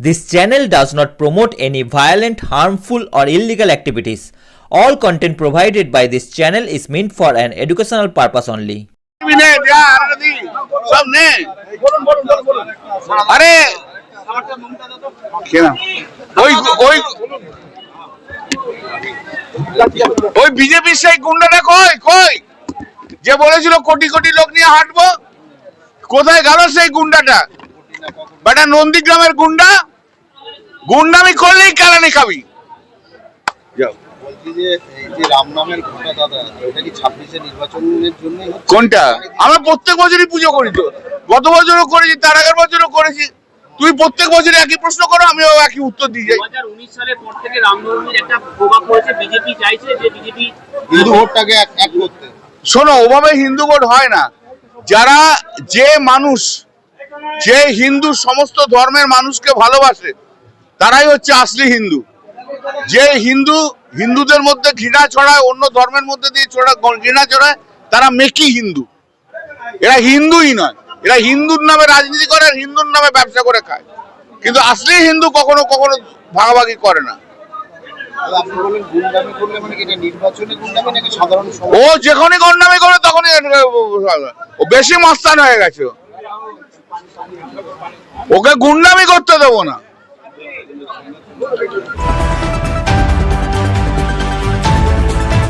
This channel does not promote any violent, harmful, or illegal activities. All content provided by this channel is meant for an educational purpose only. আরে ওই ওই বিজেপির সেই গুন্ডাটা কই কই যে বলেছিল কোটি কোটি লোক নিয়ে হাঁটবো কোথায় গেল সেই গুন্ডাটা বেটা নন্দীগ্রামের গুন্ডা গুন্ডামি করলেই কেলানি খাবি। যাও। বলছি যে এই যে রাম নামের ঘোষণা দাদা এটা কি ছাব্বিশে নির্বাচনের জন্যই হচ্ছে? কোনটা? আমরা প্রত্যেক বছরই পুজো করি তো। গত বছরও করেছি তার আগের বছরও করেছি। তুই প্রত্যেক বছর একই প্রশ্ন করো আমিও একই উত্তর দিয়ে যাই। দু সালের পর থেকে রামনবমীর একটা প্রভাব পড়েছে বিজেপি চাইছে যে বিজেপি হিন্দু ভোটটাকে এক এক করতে। শোনো ওভাবে হিন্দু ভোট হয় না। যারা যে মানুষ যে হিন্দু সমস্ত ধর্মের মানুষকে ভালোবাসে তারাই হচ্ছে আসলি হিন্দু। যে হিন্দু, হিন্দুদের মধ্যে ঘৃণা ছড়ায়, অন্য ধর্মের মধ্যে দিয়ে ছড়া ঘৃণা ছড়ায়, তারা মেকি হিন্দু। এরা হিন্দুই নয়। এরা হিন্দুর নামে রাজনীতি করে আর হিন্দুর নামে ব্যবসা করে খায়। কিন্তু আসলি হিন্দু কখনো কখনো ভাগাভাগি করে না। ও যখনই গন্ডামি করে, তখনই ও বেশি মাস্তান হয়ে গেছে। ওকে গুন্ডামি করতে দেবো না। Благодарю.